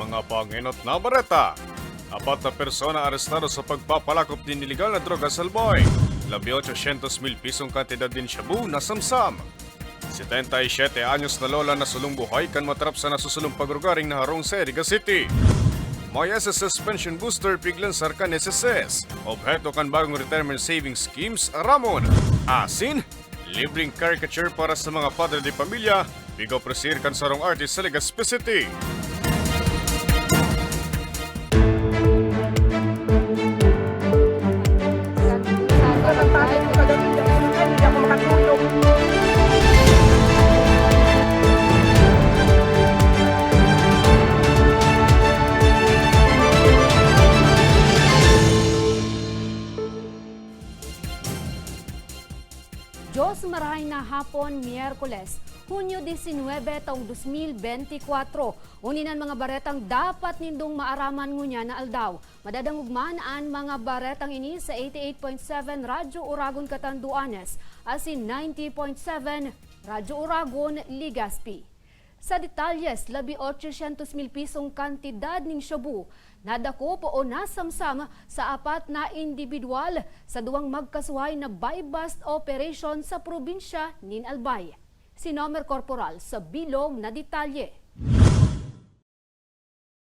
mga panginot na bareta. Apat na persona arestado sa pagpapalakop din iligal na droga sa Alboy. 1800 mil pisong kantidad din shabu na samsam. 77 anyos na lola na sulong buhay kan matrap sa nasusulong pagrugaring na harong sa Eriga City. May SSS pension booster piglan sarkan SSS. Obheto kan bagong retirement savings schemes Ramon. Asin, libreng caricature para sa mga padre de pamilya. Bigo presir kan sarong artist sa Legazpi City. Hapon, Miyerkules, Hunyo 19, taong 2024. Uninan mga baretang dapat nindong maaraman ngunya na aldaw. Madadangugman ang mga baretang ini sa 88.7 Radyo Uragon Katanduanes, asin 90.7 Radyo Uragon Ligaspi. Sa detalyes, labi 800 mil pisong kantidad ng shabu nadako o nasamsam sa apat na individual sa duwang magkasuhay na buy-bust operation sa probinsya nin Albay. Si Nomer Corporal sa bilog na detalye.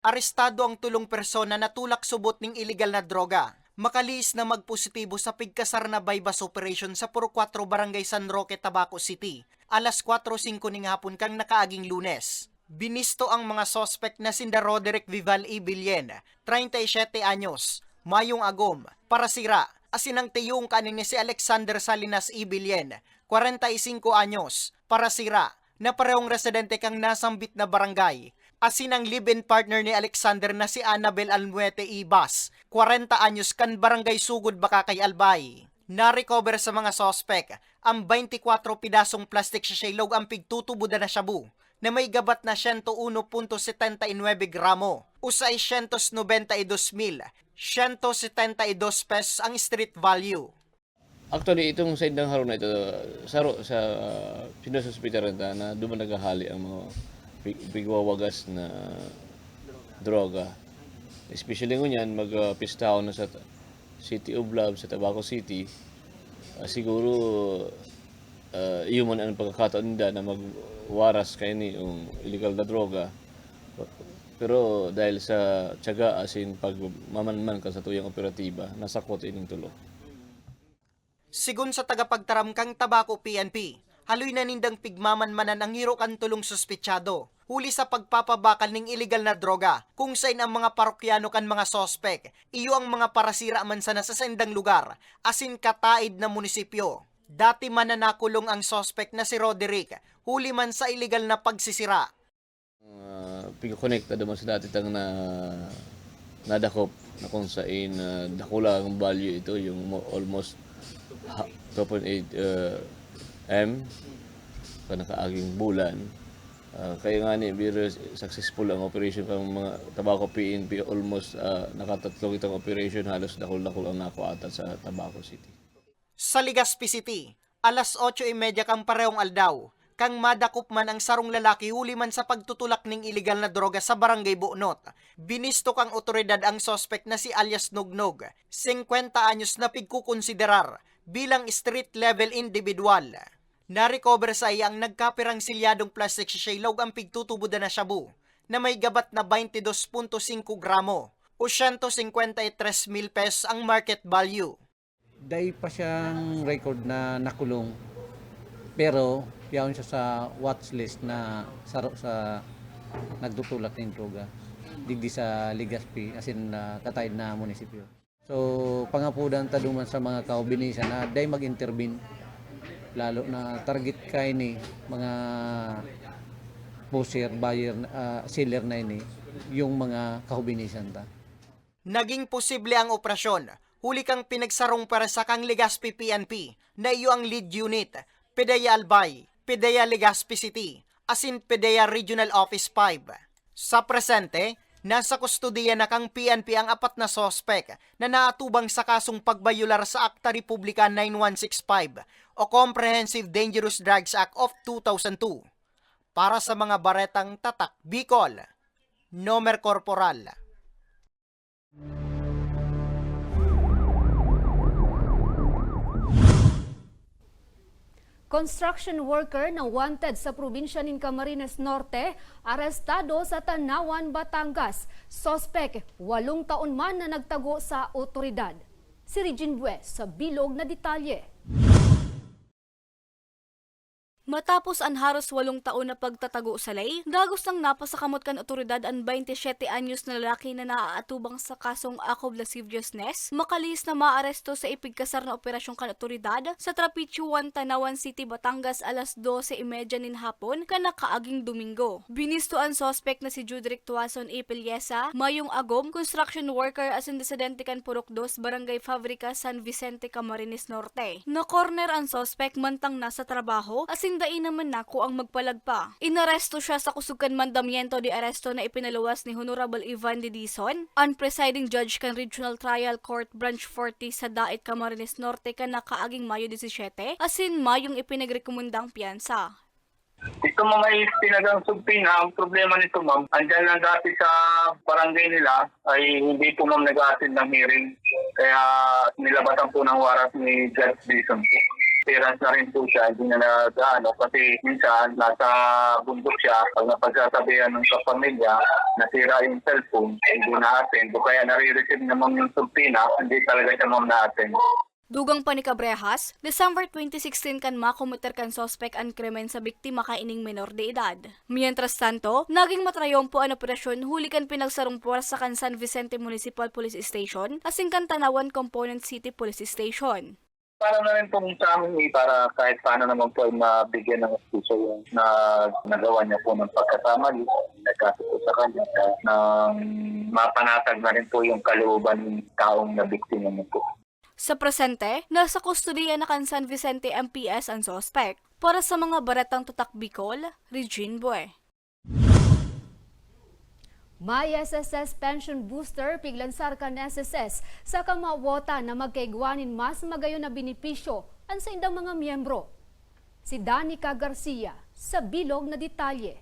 Arestado ang tulong persona na tulak subot ng illegal na droga. Makaliis na magpositibo sa pigkasar na bypass operation sa Puro 4 Barangay San Roque, Tabaco City. Alas 4.05 ning hapon kang nakaaging lunes. Binisto ang mga sospek na sinda Roderick Vival Ibilien, 37 anyos, Mayong Agom, Parasira, asinang tiyong kanin ni si Alexander Salinas Ibilien, 45 anyos, Parasira, na parehong residente kang nasambit na barangay, asin ang live-in partner ni Alexander na si Annabel Almuete Ibas, 40 anyos kan barangay Sugod Bakakay Albay. Na-recover sa mga sospek ang 24 pidasong plastic shaylog ang pigtutubuda na shabu na may gabat na 101.79 gramo o 692,172 pesos ang street value. Actually, itong sa Indang Haruna ito, sa, sa uh, Pinas Hospital na, na doon naghahali ang mga big- bigwawagas na droga. Especially ngunyan, mag-pistaw na sa City of Love, sa Tabaco City. Ah, siguro, uh, iyon man ang pagkakataon na magwaras kayo ni yung illegal na droga. Pero dahil sa tiyaga asin pag mamanman ka sa tuyang operatiba, nasakot ining tulo. Sigun sa tagapagtaram kang tabako PNP, haloy na nindang pigmamanmanan ang hiro kan tulong suspetsado. Huli sa pagpapabakal ng illegal na droga, kung saan ang mga parokyano kan mga sospek, iyo ang mga parasira man sa sendang lugar, asin kataid na munisipyo. Dati man na nakulong ang sospek na si Roderick, huli man sa illegal na pagsisira. uh, pag-connect naman sa dati tang na nadakop na kung saan uh, dakula ang value ito yung mo- almost ha- 2.8 uh, M ka nakaaging bulan Uh, kaya nga ni biro successful ang operation kang mga tabako PNP almost uh, nakatatlong itong operation halos dakol-dakol ang nakuha ata sa Tabaco City. Sa Legazpi City, alas 8.30 kang parehong aldaw, kang madakop man ang sarong lalaki huli man sa pagtutulak ng iligal na droga sa barangay Buonot. Binisto kang otoridad ang sospek na si alias Nugnog, 50 anyos na pigkukonsiderar bilang street level individual. Na-recover sa iya ang nagkapirang silyadong plastic shaylog ang pigtutubo na shabu na may gabat na 22.5 gramo o 153 mil pesos ang market value. Day pa siyang record na nakulong. Pero yaon siya sa watch list na sa, sa nagtutulak ng droga. Digdi sa Legazpi, as in uh, kataid na munisipyo. So, pangapudan ta duman sa mga kaubinisa na day mag-intervene. Lalo na target kay ni mga pusher, buyer, uh, seller na ini, yung mga kahubinisan ta. Naging posible ang operasyon. Huli kang pinagsarong para sa kang Legazpi PNP na iyo ang lead unit, Pedaya Albay, Pedaya Legazpi City, asin Pedaya Regional Office 5. Sa presente, nasa kustodiya na kang PNP ang apat na sospek na naatubang sa kasong pagbayular sa Akta Republika 9165 o Comprehensive Dangerous Drugs Act of 2002. Para sa mga baretang tatak Bicol, Nomer Corporal. Construction worker na wanted sa probinsya ng Camarines Norte, arestado sa Tanawan, Batangas. Sospek, walong taon man na nagtago sa otoridad. Si Regine Bues sa bilog na detalye. Matapos ang haros walong taon na pagtatago sa lay, dagos nang napasakamot kan otoridad ang 27 anyos na lalaki na naaatubang sa kasong ako lasciviousness, makalis na maaresto sa ipigkasar na operasyon kan otoridad sa Trapicho 1 Tanawan City, Batangas alas 12.30 nin hapon kana kaaging Domingo. Binisto ang sospek na si Judric Tuason A. Pilyesa, mayong agom, construction worker as in desidente kan Purok 2, Barangay Fabrica, San Vicente, Camarines Norte. Na-corner ang sospek mantang nasa trabaho, asin dain naman nako ang magpalagpa. Inaresto siya sa kusugan mandamiento de aresto na ipinaluwas ni Honorable Ivan de Dizon, ang presiding judge kan Regional Trial Court Branch 40 sa Dait Camarines Norte kan nakaaging Mayo 17, asin Mayong ipinagrekomendang piyansa. Ito ma'am ay pinagang subpina. Ang problema nito ma'am, andyan lang dati sa barangay nila ay hindi po ma'am nag-attend ng hearing. Kaya nilabatan po ng warat ni Judge Bison po. Parents na rin po siya, hindi na nag-ano kasi minsan nasa bundok siya, pag napagsasabihan ng kapamilya, nasira yung cellphone, hindi na-attend. O kaya nare-receive na ma'am yung subpina, hindi talaga siya ma'am na-attend. Dugang pa ni Cabrehas, December 2016 kan makomuter kan sospek ang krimen sa biktima kaining menor de edad. Mientras tanto, naging matrayompo ang operasyon huli kan pinagsarong puwersa kan San Vicente Municipal Police Station asing kan Tanawan Component City Police Station. Para na rin pong sa amin eh, para kahit paano naman po ay mabigyan ng puso yung na nagawa niya po ng pagkasama nagkaso po sa kanya nang mapanatag na rin po yung kalooban ng taong na biktima niya po. Sa presente, nasa kustudiya na kan San Vicente MPS ang sospek. Para sa mga baratang tutak Bicol, Regine Bue. May SSS pension booster piglansar kan SSS sa kamawota na magkaigwanin mas magayon na benepisyo ang sa indang mga miyembro. Si Danica Garcia sa bilog na detalye.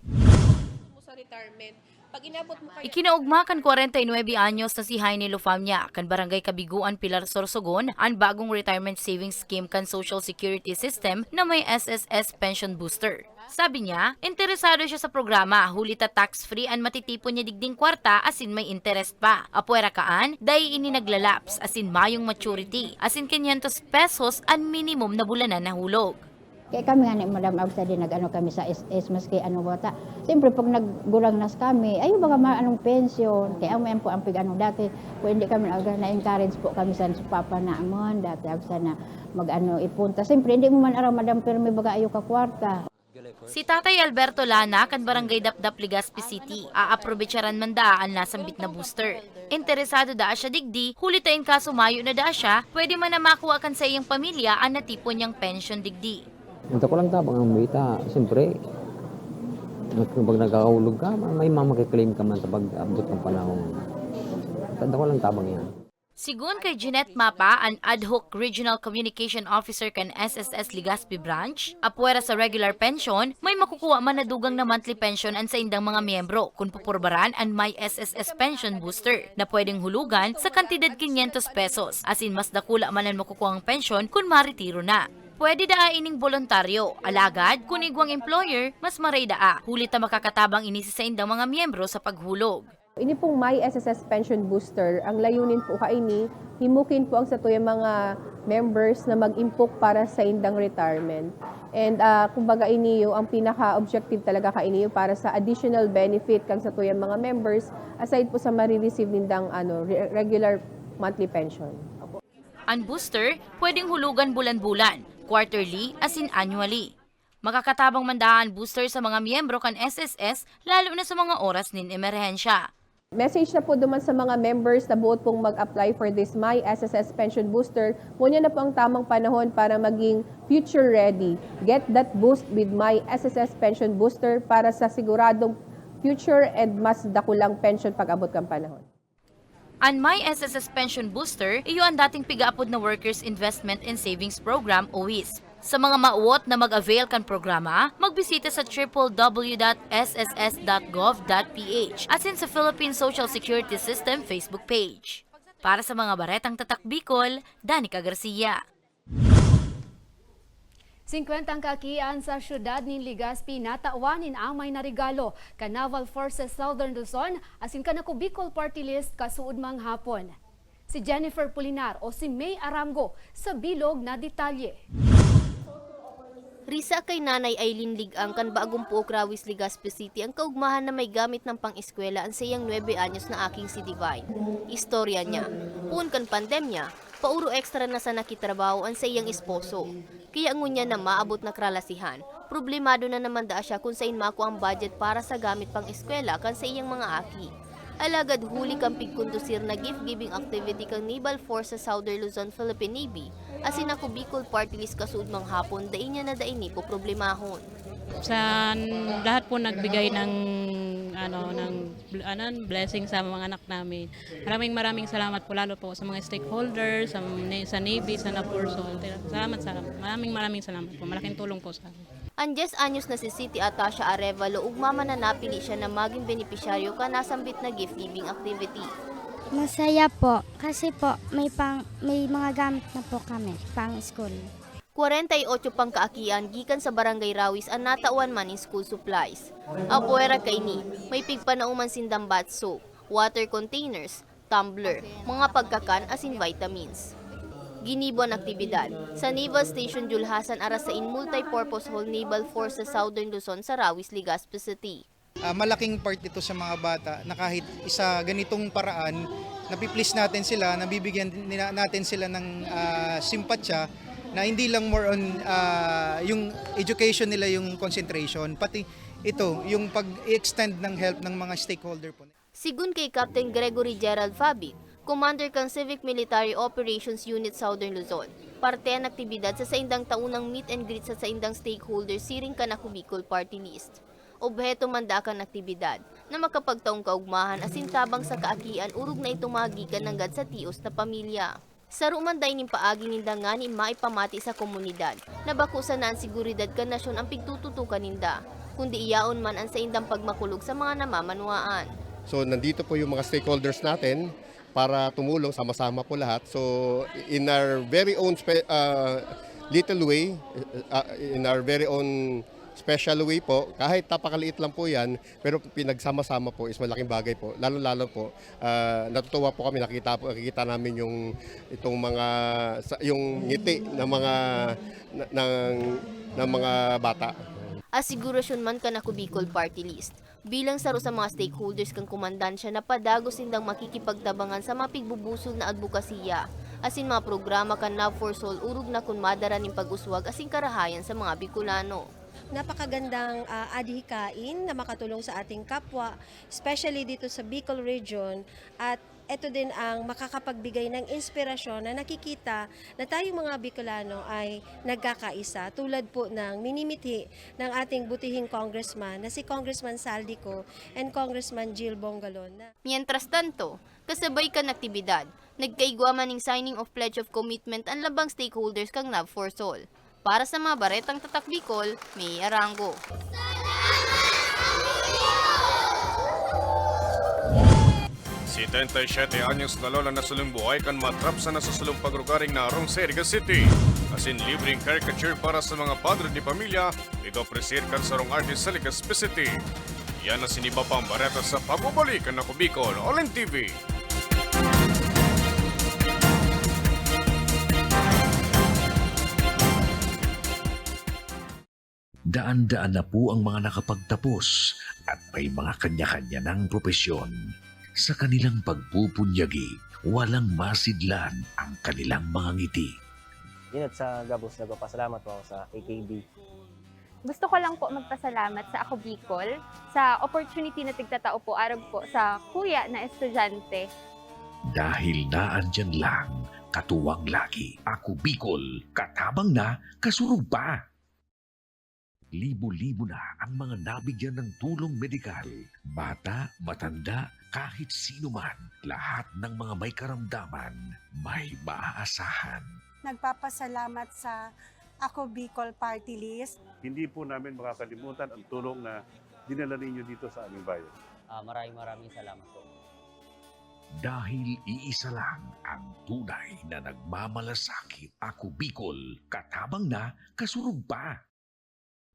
sa retirement, pag inabot mo kaya Ikinaugma kan 49 anyos na si Jaime Lofamia kan Barangay Kabiguan Pilar Sorsogon ang bagong retirement savings scheme kan Social Security System na may SSS Pension Booster. Sabi niya, interesado siya sa programa, hulita tax-free an matitipon niya digding kwarta asin may interest pa. Apuera kaan, dahi ini naglalaps asin mayong maturity, asin 500 pesos ang minimum na bulanan na hulog. Kaya kami nga ni Madam Absa din nag-ano kami sa SS maski ano bata. Siyempre pag naggulang nas kami, ayo baka ma anong pension. Kaya yan po ang pig-ano dati. Kung hindi kami aga na-encourage po kami sa papa na amon dati Absa na mag-ano ipunta. Siyempre hindi mo man araw Madam pero may baga ayo ka kwarta. Si Tatay Alberto Lana kan Barangay Dapdap Legazpi City, aaprobetsaran man da ang nasambit na booster. Interesado da siya digdi, hulitain kaso mayo na da siya, pwede man na makuha kan sa iyang pamilya ang natipon niyang pension digdi. Ito ko lang tabang ang bita. Siyempre, pag nagkakahulog ka, may mga makiklaim ka man sa pag-abot ng panahon. Tanda ko lang tabang yan. Sigun kay Jeanette Mapa, an ad hoc Regional Communication Officer kan SSS Legazpi Branch, apwera sa regular pension, may makukuha man na dugang na monthly pension an sa indang mga miyembro kung pupurbaran an may SSS Pension Booster na pwedeng hulugan sa kantidad 500 pesos, asin mas dakula man ang makukuha ang pension kung maritiro na. Pwede daa ining voluntaryo, alagad kung igwang employer, mas maray daa, hulit na makakatabang inisi sa indang mga miyembro sa paghulog. ini pong My SSS Pension Booster, ang layunin po kaini, himukin po ang sa tuyang mga members na mag-impok para sa indang retirement. And uh, kumbaga iniyo, ang pinaka-objective talaga kainiyo para sa additional benefit kang sa tuyang mga members aside po sa marireceive nindang ano, re- regular monthly pension. Ang booster, pwedeng hulugan bulan-bulan, quarterly, as in annually. Makakatabang mandaan booster sa mga miyembro kan SSS, lalo na sa mga oras nin emerhensya. Message na po duman sa mga members na buot pong mag-apply for this My SSS Pension Booster. Muna na po ang tamang panahon para maging future ready. Get that boost with My SSS Pension Booster para sa siguradong future and mas dakulang pension pag-abot kang panahon. Ang My SSS Pension Booster, iyo ang dating pigaapod na Workers Investment and Savings Program o WISP. Sa mga mauot na mag-avail kan programa, magbisita sa www.sss.gov.ph at sa Philippine Social Security System Facebook page. Para sa mga baretang tatak Bicol, Danica Garcia. 50 ang kakian sa syudad ni Legazpi nataawanin ang may narigalo ka Naval Forces Southern Luzon asin ka naku Bicol Party List kasuod mang hapon. Si Jennifer Pulinar o si May Arango sa bilog na detalye. Risa kay Nanay Aileen Ligang kan bagong puok Rawis Legazpi City ang kaugmahan na may gamit ng pang-eskwela ang siyang 9 anyos na aking si Divine. Istorya niya, puun kan pandemya, pauro extra na sa nakitrabaho ang siyang esposo. Kaya ngunya na maabot na kralasihan, problemado na naman daa siya kung sain mako ang budget para sa gamit pang eskwela kan sa iyang mga aki. Alagad huli kang pigkondusir na gift-giving activity kang Naval Force sa Southern Luzon, Philippine Navy, asin ako Bicol Party List kasud mang hapon, dain niya na dain po problemahon. sa lahat po nagbigay ng ano ng ano, blessing sa mga anak namin. Maraming maraming salamat po lalo po sa mga stakeholders, sa, na- sa Navy, sa Napursol. Salamat sa maraming maraming salamat po. Malaking tulong po sa amin. Anjes anyos na si City Atasha Arevalo ug mama na napili siya na maging benepisyaryo ka nasambit na gift-giving activity. Masaya po kasi po may pang may mga gamit na po kami pang school. 48 pang kaakian gikan sa Barangay Rawis ang natawan man in school supplies. Apuera kay ni, may pigpanauman sindang bath soap, water containers, tumbler, mga pagkakan asin vitamins. Ginibo ang aktibidad sa Naval Station Julhasan ara sa in multi-purpose hall Naval Force sa Southern Luzon sa Rawis, Legazpi City. Ah, malaking part ito sa mga bata na kahit isa ganitong paraan, napiplease natin sila, nabibigyan nila- natin sila ng ah, simpatsya na hindi lang more on ah, yung education nila yung concentration, pati ito, yung pag-extend ng help ng mga stakeholder po. Sigun kay Captain Gregory Gerald Fabit, Commander kang Civic Military Operations Unit Southern Luzon. Parte ang aktibidad sa saindang taunang meet and greet sa saindang stakeholders siring ka na Bicol Party List. Obheto manda kan aktibidad na makapagtaong kaugmahan asin tabang sa kaakian urog na itong magikan ng gad sa tios na pamilya. Sa rumanday ning paagi ninda nga ni maipamati sa komunidad na bakusan na ang seguridad ka nasyon ang pigtututukan ninda kundi iyaon man ang saindang pagmakulog sa mga namamanuaan. So nandito po yung mga stakeholders natin para tumulong sama-sama po lahat. So in our very own uh, little way, uh, in our very own special way po, kahit napakaliit lang po yan, pero pinagsama-sama po is malaking bagay po. Lalo-lalo po, uh, natutuwa po kami, nakita, po, nakikita namin yung itong mga, yung ngiti ng mga, ng, ng mga bata. Asigurasyon man ka na Bicol Party List. Bilang saro sa mga stakeholders kang kumandansya na padagos sindang makikipagtabangan sa mapigbubusol na advokasya. Asin mga programa kan na for Soul urog na kun madara ning pag-uswag asin karahayan sa mga Bicolano. napakagandang ah, adhikain na makatulong sa ating kapwa, especially dito sa Bicol region at ito din ang makakapagbigay ng inspirasyon na nakikita na tayong mga Bicolano ay nagkakaisa tulad po ng minimithi ng ating butihing congressman na si Congressman Saldico and Congressman Jill Bongalon. Mientras tanto, kasabay kan aktibidad, nagkaigwa man ning signing of Pledge of Commitment ang labang stakeholders kang Nav for Soul. Para sa mga baretang tatak Bicol, may Arango. Si 37 anyos na lola na buhay kan matrap sa nasusulong pagrugaring na Arong Seriga City. Asin libreng caricature para sa mga padre di pamilya, ito presir kan sa rong artist sa Legazpi City. Yan ang siniba pang bareta sa pabubalikan na Kubicol, All TV. Daan-daan na po ang mga nakapagtapos at may mga kanya-kanya ng propesyon. Sa kanilang pagpupunyagi, walang masidlan ang kanilang mga ngiti. Inat sa Gabos, nagpapasalamat po ako sa AKB. Gusto ko lang po magpasalamat sa Ako Bicol sa opportunity na tigtatao po arag po sa kuya na estudyante. Dahil naandyan lang, katuwang lagi. Ako Bicol, katabang na, kasurog pa. Libo-libo na ang mga nabigyan ng tulong medikal. Bata, matanda, kahit sino man, lahat ng mga may karamdaman, may maaasahan. nagpapasalamat sa Ako Bicol Party List. Hindi po namin makakalimutan ang tulong na dinala ninyo dito sa aming bayan. Ah, maraming maraming salamat po. Dahil iisa lang ang tunay na nagmamalasakit. Ako Bicol, katabang na, kasurog pa.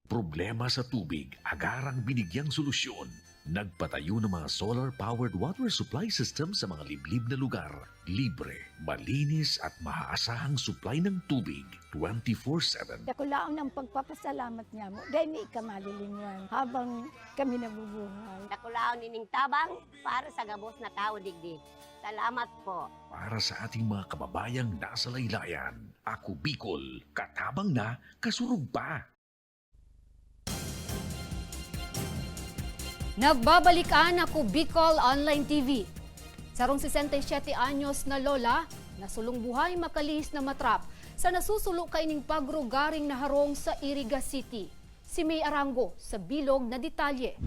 Problema sa tubig, agarang binigyang solusyon. Nagpatayo ng mga solar-powered water supply system sa mga liblib na lugar. Libre, malinis at maaasahang supply ng tubig 24-7. Ako lang ng pagpapasalamat niya mo dahil may kamalilingan habang kami nabubuhay. Nakulaon nining tabang para sa gabos na tao digdig. Salamat po. Para sa ating mga kababayang nasa laylayan, ako Bicol, katabang na, kasurog pa. Nagbabalikan ako Bicol Online TV. Sarong 67 anyos na lola, nasulong buhay makalis na matrap sa nasusulo kaining pagrugaring na harong sa Iriga City. Si May Arango sa bilog na detalye.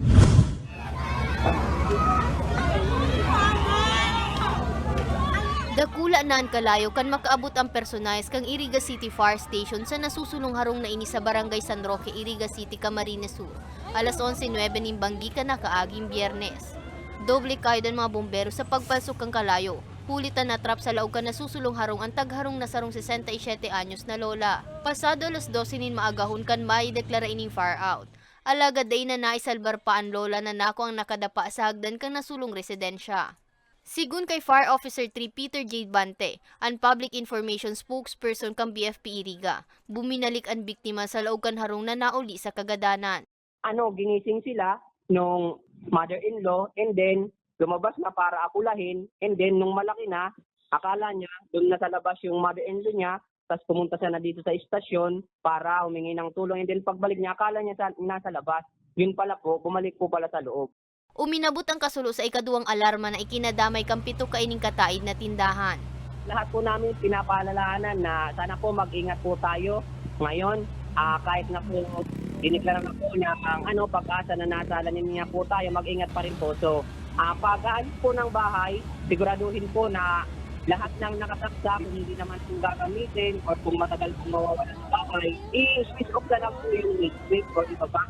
Dakula na ang kalayo kan makaabot ang personalis kang Iriga City Fire Station sa nasusunong harong na ini sa Barangay San Roque, Iriga City, Camarines Sur. Alas 11.09 ning banggi ka na kaaging biyernes. Doble kayo ng mga bombero sa pagpasok kang kalayo. Hulitan na trap sa laog ka nasusulong harong ang tagharong na sarong 67 anyos na lola. Pasado alas 12 nin maagahon kan may deklara ining fire out. Alaga day na naisalbar pa ang lola na nako ang nakadapa sa hagdan kang nasulong residensya. Sigun kay Fire Officer 3 Peter J. Bante, ang public information spokesperson kang BFP Iriga, buminalik ang biktima sa laog kan harong na nauli sa kagadanan. Ano, ginising sila nung mother-in-law and then lumabas na para akulahin and then nung malaki na, akala niya doon na sa labas yung mother-in-law niya tapos pumunta siya na dito sa istasyon para humingi ng tulong and then pagbalik niya, akala niya sa, nasa labas. Yun pala po, bumalik po pala sa loob. Uminabot ang kasulo sa ikaduwang alarma na ikinadamay kang pito kaining kataid na tindahan. Lahat po namin pinapaalalahanan na sana po mag-ingat po tayo ngayon. Ah, kahit na po diniklara na po niya ang ano, pag-asa na nasa alanin niya po tayo, mag-ingat pa rin po. So, ah, pag aalis po ng bahay, siguraduhin po na lahat ng nakataksa, kung hindi naman po gagamitin or kung matagal po mawawala ng bahay, i-switch off na lang po yung electric or ibaba.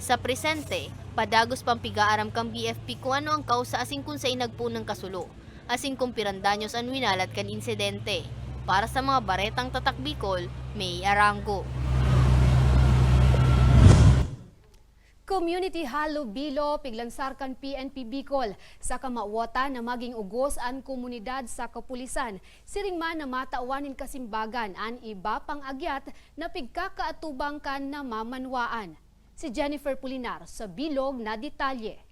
Sa presente, padagos pang pigaaram kang BFP kung ano ang kausa asing kung sa inagpo ng kasulo, asing kung pirandanyos ang winalat kan insidente. Para sa mga baretang tatak Bicol, may arango. Community Halo Bilo, piglansarkan PNP Bicol sa kamawata na maging ugos ang komunidad sa kapulisan. Siring man na matauwanin kasimbagan an iba pang agyat na pigkakaatubang kan na mamanwaan. Si Jennifer Pulinar sa Bilog na detalye.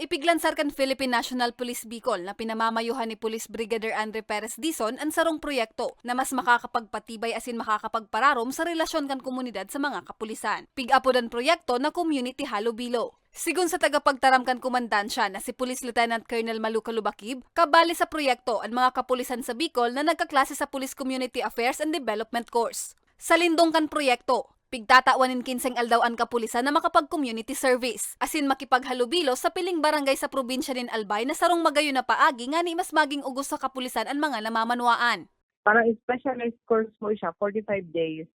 Ipiglansar kan Philippine National Police Bicol na pinamamayuhan ni Police Brigadier Andre Perez Dizon ang sarong proyekto na mas makakapagpatibay asin makakapagpararom sa relasyon kan komunidad sa mga kapulisan. Pigapodan proyekto na Community Halo Bilo. Sigun sa tagapagtaram kan kumandansya na si Police Lieutenant Colonel Maluca Lubakib, kabali sa proyekto ang mga kapulisan sa Bicol na nagkaklase sa Police Community Affairs and Development Course. Sa lindong kan proyekto, Pigtatawanin kinseng aldaw ang kapulisan na makapag-community service, asin makipaghalubilo sa piling barangay sa probinsya nin Albay na sarong magayon na paagi nga ni mas maging ugos sa kapulisan ang mga namamanwaan. Parang specialized course mo siya, 45 days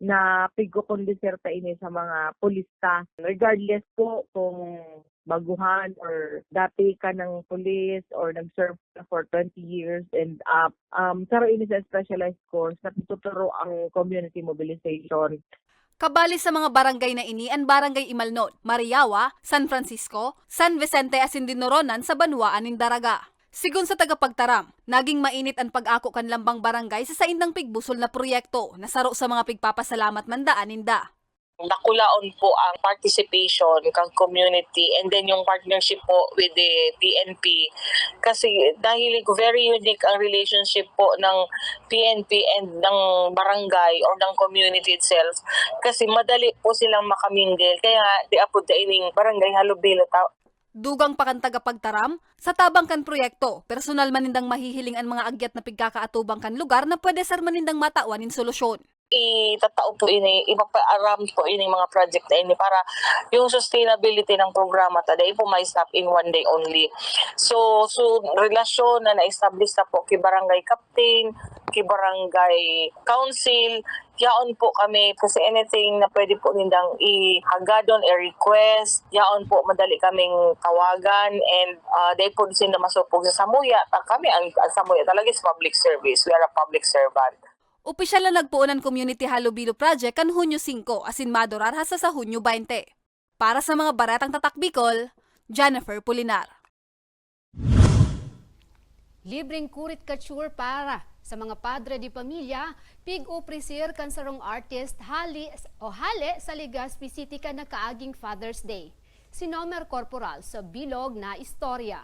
na pigkukondisir ta ini sa mga pulista. Regardless po kung baguhan or dati ka ng police or nag-serve ka for 20 years and up. Um, saro ini sa specialized course na tuturo ang community mobilization. Kabali sa mga barangay na ini ang Barangay Imalnod, Mariawa, San Francisco, San Vicente asin Dinoronan sa Banwaan nin Daraga. Sigun sa tagapagtaram, naging mainit ang pag-ako kan lambang barangay sa saindang pigbusol na proyekto na saro sa mga pigpapasalamat mandaan ninda. Nakulaon po ang participation kang community and then yung partnership po with the PNP kasi dahil very unique ang relationship po ng PNP and ng barangay or ng community itself kasi madali po silang makamingle kaya di apod da ining barangay halubilo ta Dugang pa kan tagapagtaram, sa tabang kan proyekto, personal manindang mahihiling ang mga agyat na pigkakaatubang kan lugar na pwede sar manindang matauanin solusyon. Itatao po ini, ipapaaram po ini mga project na ini para yung sustainability ng programa taday po may stop in one day only. So, so relasyon na na-establish na po kay barangay captain, kay barangay council, yaon po kami kasi anything na pwede po nindang ihagadon, i-request, yaon po madali kaming tawagan and uh, dahil po sila masupog sa Samuya, kami ang, ang Samuya talaga is public service. We are a public servant. Opisyal na nagpuunan Community Halubilo Project kan Hunyo 5 asin madurar hasa sa Hunyo 20. Para sa mga baratang tatak Bicol, Jennifer Pulinar. Libreng kurit couture para sa mga padre di pamilya, pig uprisir kan sarong artist hali o hale sa Legazpi City ka na kaaging Father's Day. Si Nomer Corporal sa bilog na istorya.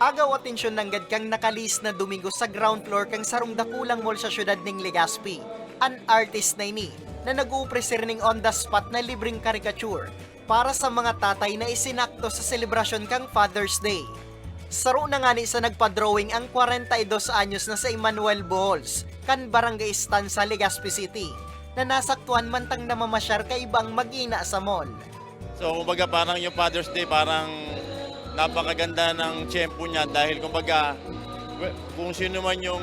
Agaw atensyon ng gad kang nakalis na Domingo sa ground floor kang sarong dakulang mall sa syudad ning Legazpi. An artist na ini na nag-upresir ning on the spot na libreng caricature para sa mga tatay na isinakto sa selebrasyon kang Father's Day. Saro na nga ni sa nagpa-drawing ang 42 anyos na sa Emmanuel Bohols, kan Barangay Stanza, Legazpi City, na nasaktuhan mantang namamasyar ka ibang mag-ina sa mall. So kumbaga parang yung Father's Day parang napakaganda ng tiyempo niya dahil kumbaga kung sino man yung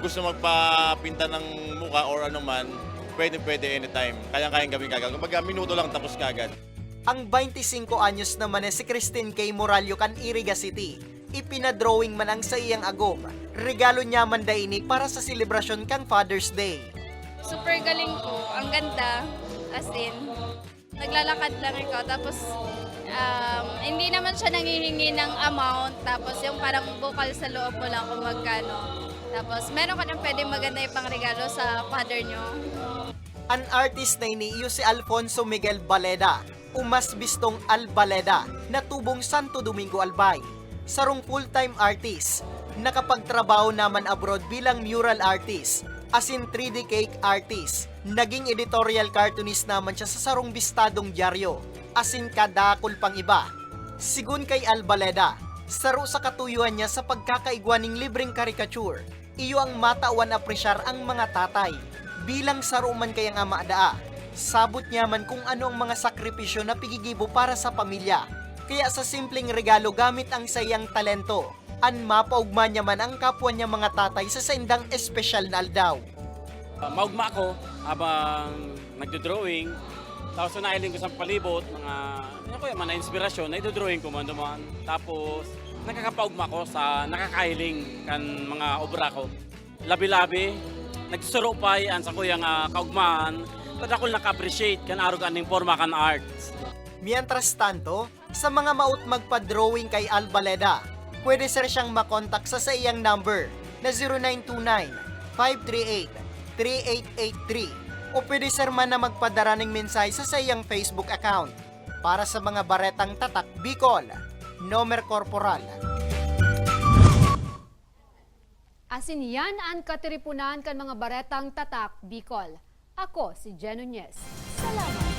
gusto magpapinta ng muka or ano man, pwede pwede anytime. Kaya-kayang gawin kagad. Kumbaga minuto lang tapos kagad. Ang 25 anyos naman na si Christine K. Moralio kan Iriga City. Ipinadrawing man ang sa iyang agom. Regalo niya man daini para sa selebrasyon kang Father's Day. Super galing po. Ang ganda. As in, naglalakad lang ikaw. Tapos, um, hindi naman siya nangihingi ng amount. Tapos, yung parang bukal sa loob mo lang kung magkano. Tapos, meron ka nang pwede maganda ipang regalo sa father nyo. An artist na iniiyo si Alfonso Miguel Baleda, umas bistong Albaleda, na tubong Santo Domingo Albay. Sarong full-time artist, nakapagtrabaho naman abroad bilang mural artist, as in 3D cake artist. Naging editorial cartoonist naman siya sa sarong bistadong dyaryo, as in kadakol pang iba. Sigun kay Albaleda, saro sa katuyuan niya sa pagkakaigwaning libreng caricature, iyo ang matawan apresyar ang mga tatay bilang saro man kayang ama daa. Sabot niya man kung ano ang mga sakripisyo na pigigibo para sa pamilya. Kaya sa simpleng regalo gamit ang sayang talento, an mapaugma niya man ang kapwa niya mga tatay sa saindang espesyal na aldaw. Uh, maugma ako habang nagdo-drawing. Tapos nailing ko sa palibot, mga, ano ko yung mga inspirasyon, na drawing ko man naman. Tapos nakakapaugma ko sa nakakahiling kan mga obra ko. Labi-labi, nagsusuro pa yan sa kuyang uh, kaugmaan. Kada ko naka-appreciate kan araw kaning forma kan arts. Mientras tanto, sa mga maut magpa-drawing kay Albaleda, pwede sir siyang makontak sa sa iyang number na 0929-538-3883 o pwede sir man na magpadara ng mensahe sa sa iyang Facebook account para sa mga baretang tatak Bicol, Nomer Corporal. Asin yan ang katiripunan kan mga baretang tatak Bicol. Ako si Jen. Salamat.